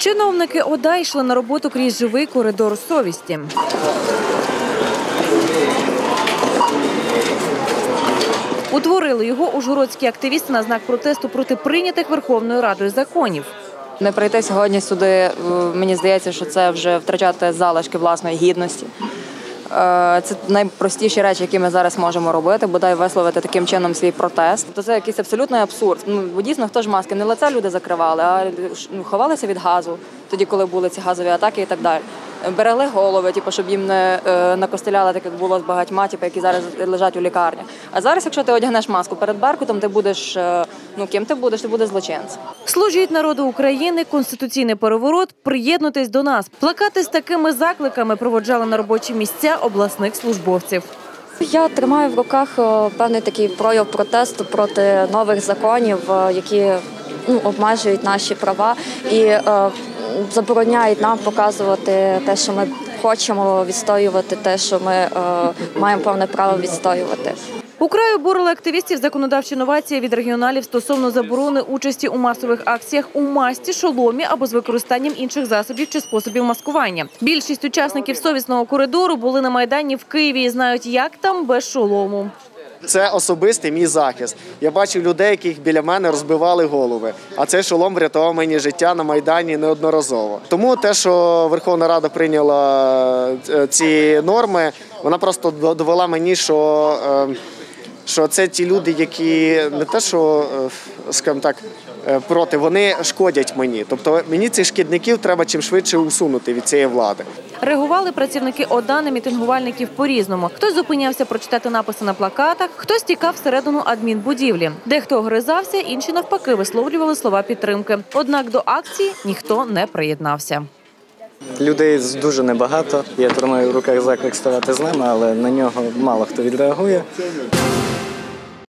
Чиновники ОДА йшли на роботу крізь живий коридор совісті. Утворили його ужгородські активісти на знак протесту проти прийнятих Верховною Радою законів. Не прийти сьогодні сюди, мені здається, що це вже втрачати залишки власної гідності. Е, Це найпростіші речі, які ми зараз можемо робити, бодай висловити таким чином свій протест. То це якийсь абсолютний абсурд. Ну дійсно, хто ж маски не лице люди закривали, а ну, ховалися від газу, тоді, коли були ці газові атаки і так далі. Берегли голови, типу, щоб їм не е, накостеляли, так як було з багатьма, типу, які зараз лежать у лікарні. А зараз, якщо ти одягнеш маску перед Беркутом, ти будеш е, ну ким ти будеш? Ти будеш злочинцем. Служіть народу України, конституційний переворот. Приєднуйтесь до нас. Плакати з такими закликами проводжали на робочі місця обласних службовців. Я тримаю в руках е, певний такий прояв протесту проти нових законів, які ну, обмежують наші права і е, забороняють нам показувати те, що ми хочемо відстоювати, те, що ми е, маємо повне право відстоювати. У краю борили активістів законодавчі новації від регіоналів стосовно заборони участі у масових акціях у масті, шоломі або з використанням інших засобів чи способів маскування. Більшість учасників совісного коридору були на майдані в Києві і знають, як там без шолому. Це особистий мій захист. Я бачив людей, яких біля мене розбивали голови. А цей шолом врятував мені життя на майдані неодноразово. Тому те, що Верховна Рада прийняла е, ці норми, вона просто довела мені, що, е, що це ті люди, які не те, що е, скажімо так. Проти вони шкодять мені, тобто мені цих шкідників треба чим швидше усунути від цієї влади. Реагували працівники ОДА на мітингувальників по-різному. Хтось зупинявся прочитати написи на плакатах, хтось тікав всередину адмінбудівлі. Дехто огризався, інші навпаки висловлювали слова підтримки. Однак до акції ніхто не приєднався. Людей дуже небагато. Я тримаю в руках заклик ставати з нами, але на нього мало хто відреагує.